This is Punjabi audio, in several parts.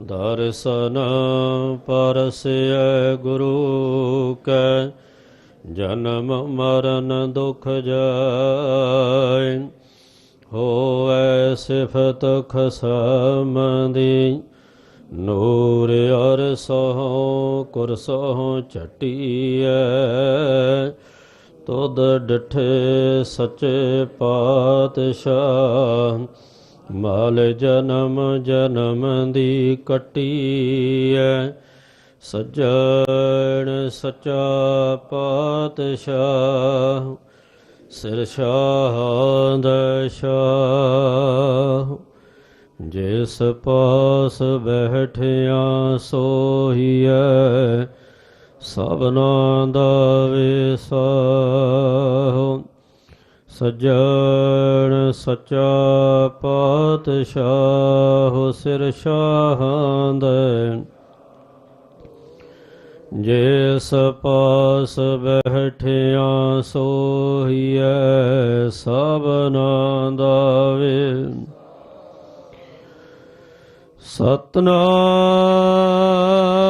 ਦਰਸ਼ਨ ਪਰਸੈ ਗੁਰੂ ਕੈ, ਜਨਮ ਮਰਨ ਦੁਖ ਜਾਇ ਹੋਐ ਸਿਫਤ ਖਸਮ ਦੀ ਨੂਰ ਅਰ ਸਹੁ ਕੁਰਸਹੁ ਚਟੀਐ ਤੁਧ ਡਠੇ ਸੱਚੇ ਪਾਤਸ਼ਾਹ। ਮਾਲ ਜਨਮ ਜਨਮ ਦੀ ਕਟੀ ਕਟੀਐ, ਸੱਜਣ ਸਚਾ ਪਾਤਸ਼ਾਹ, ਸਿਰ ਸ਼ਾਹਦ ਸ਼ਾਹ। ਜਿਸ ਪਾਸ ਬੈਠਿਆ ਸੋਹੀਐ, ਸਭਨਾ ਦਾ ਵਿਸਾਹ। ਸੱਜਣ ਸਚਾ ਪਾਤਸ਼ਾਹ ਸਿਰ ਸ਼ਾਹੰਦ ਜਿਸ ਪਾਸ ਬੈਠਿਆ ਸੋਹੀਐ ਸਭਨਾ ਦਾ ਵੇ ਸਤਨਾਮ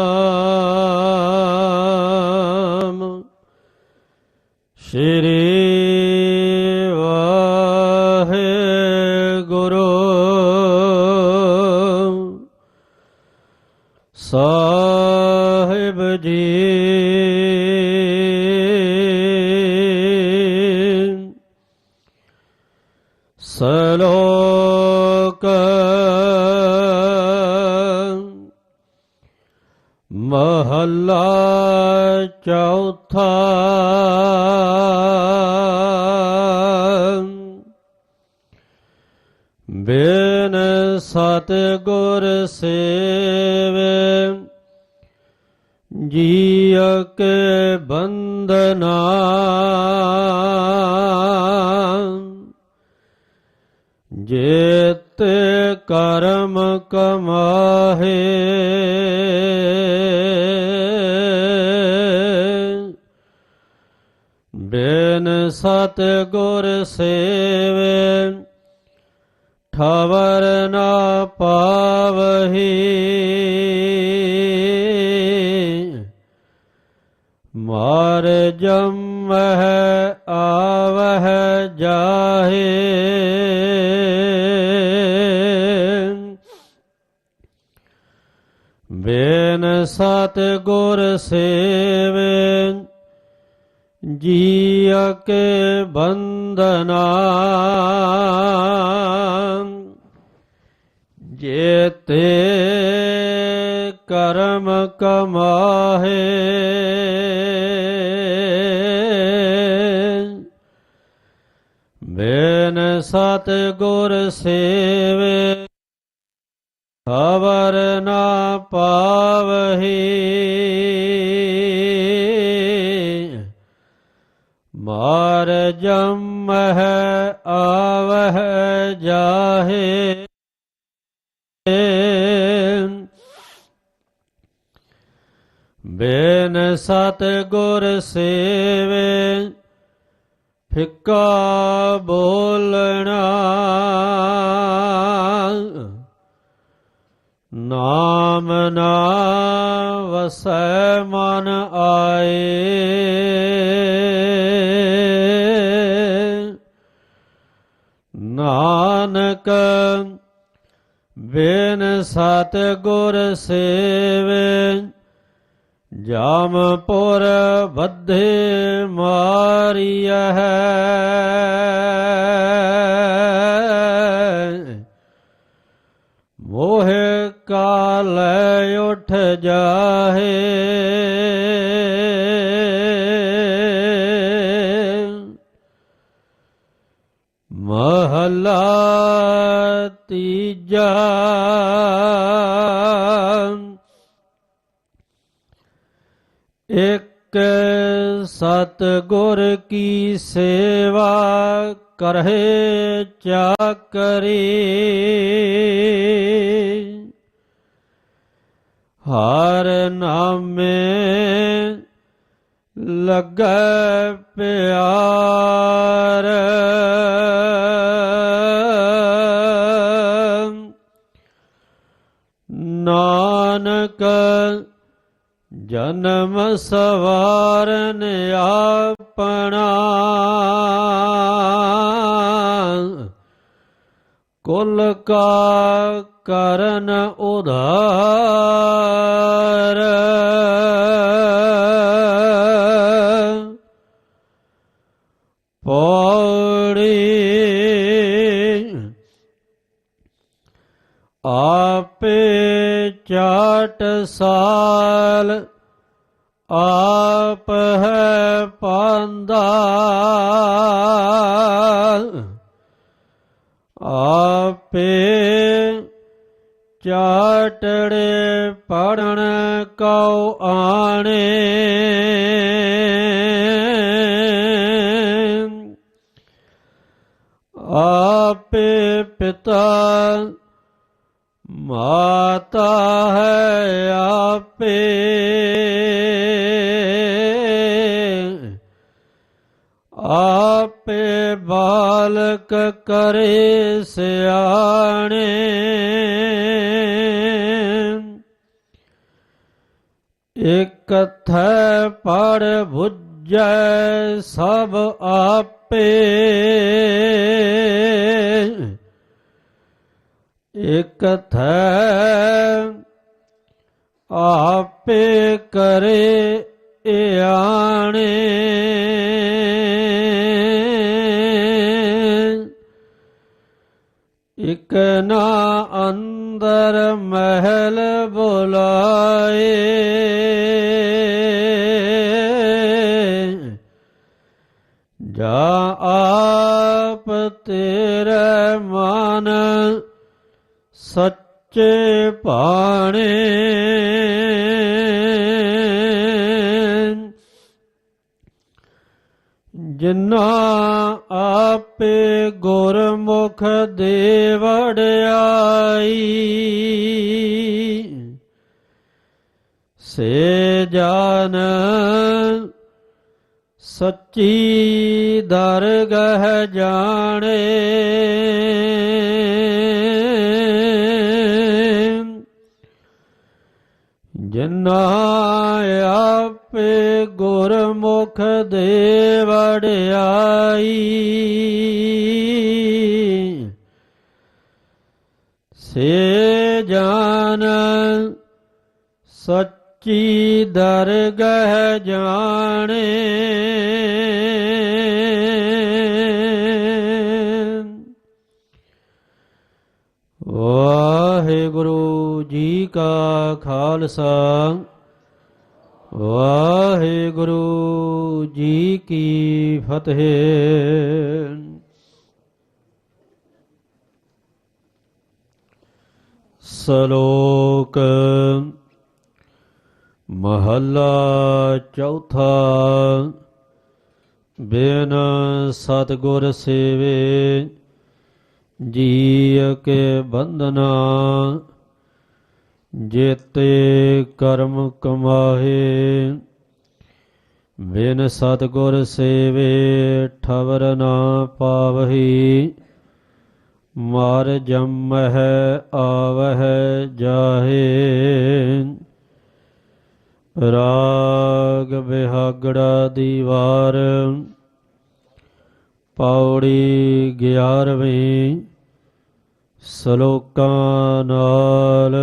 ਸਾਹਿਬ ਜੀ। ਸਲੋਕ ਮਹੱਲਾ ਚੌਥਾ ਸਤ ਗੁਰ ਸੇਵੇ ਜੀਅ ਕੇ ਬੰਦਨਾ ਜੇਤ ਕਰਮ ਕਮਾਹੇ ਬਿਨ ਸਤ ਗੁਰ ਸੇਵੇ ਖਬਰ ਨਾ ਪਾਵਹੀ। ਮਾਰ ਜਮਹਿ ਆਵਹਿ ਜਾਹੇ। ਬੇਨ ਸਤ ਗੁਰ ਸੇਵੇ ਜੀਅ ਕੇ ਬੰਦਨਾ ਜੇਤੇ ਕਰਮ ਕਮਾਹੇ। ਬੇਨ ਸਤ ਗੁਰ ਸੇਵੇ ਖਬਰ ਨਾ ਪਾਵਹੀ। ਮਾਰ ਜਮਹਿ ਆਵਹਿ ਜਾਹੇ। ਬੇਨ ਸਤ ਗੁਰ ਸੇਵੇ ਫਿੱਕਾ ਬੋਲਣਾ। ਨਾਮ ਨਾ ਵਸੈ ਮਨ ਆਏ। ਨਾਨਕ ਬਿਨ ਸਤ ਗੁਰ ਸੇਵੇ ਜਾਮਪੁਰ ਬੱਧੇ ਮਾਰੀਐ। ਮੋਹ ਕਾਲੈ ਉਠ ਜਾਹੇ। ਮਹਲਾ ਤੀਜਾ ਇਕ ਸਤ ਗੁਰ ਕੀ ਸੇਵਾ ਕਰਹਿ ਚਾਕਰੀ ਹਰ ਨਾਮੇ ਲੱਗੈ ਪਿਆਰ ਨਾਨਕ ਜਨਮ ਸਵਾਰਨ ਆਪਣਾ। ਕੁਲ ਕਾ ਕਰਨ ਉਧਾਰ। ਪੌੜੀ ਆਪੇ ਚਾਟ ਸਾਲ ਆਪ ਹੈ ਪਾਂਦਾ ਆਪੇ ਚਾਟੜੇ ਪੜਨ ਕਉ ਆਣੇ। ਆਪੇ ਪਿਤਾ ਮਾਤਾ ਹੈ ਆਪੇ। ਆਪੇ ਬਾਲਕ ਕਰੇ ਸਿਆਣੇ। ਇਕ ਥੈ ਪੜ ਬੁੱਝੈ ਸਭ ਆਪੇ। ਇਕ ਥੈ ਆਪੇ ਕਰੇ ਇਆਣੇ। ਇਕ ਨਾ ਅੰਦਰ ਮਹਿਲ ਬੁਲਾਏ। ਜਾ ਆਪ ਤੇਰੇ ਸੱਚੇ ਭਾਣੇ। ਜਿਨਾ ਆਪੇ ਗੁਰਮੁਖ ਦੇ ਵੜਾਈ ਸੇ ਜਾਨ ਸੱਚੀ ਦਰਗਹ ਜਾਣੇ। ਜਿਨਾ ਆਪੇ ਗੁਰਮੁਖ ਦੇ ਵੜਿਆਈ ਸੇ ਜਾਣ ਸੱਚੀ ਦਰਗਹ ਜਾਣੇ। ਵਾਹਿਗੁਰੂ ਜੀ ਕਾ ਖਾਲਸਾ। ਵਾਹਿਗੁਰੂ ਜੀ ਕੀ ਫਤਿਹ। ਸ਼ਲੋਕ ਮਹੱਲਾ ਚੌਥਾ। ਬਿਨ ਸਤਿਗੁਰ ਸੇਵੇ ਜੀ ਕੇ ਬੰਧਨਾ। ਜੇਤੇ ਕਰਮ ਕਮਾਹੇ, ਬਿਨ ਸਤਿਗੁਰ ਸੇਵੇ ਠਵਰ ਨਾ ਪਾਵਹੀ। ਮਾਰ ਜੰਮਹਿ ਆਵਹਿ ਜਾਹੇ। ਰਾਗ ਬਿਹਾਗੜਾ ਦੀਵਾਰ, ਪੌੜੀ 11ਵੀਂ ਸਲੋਕਾਂ ਨਾਲ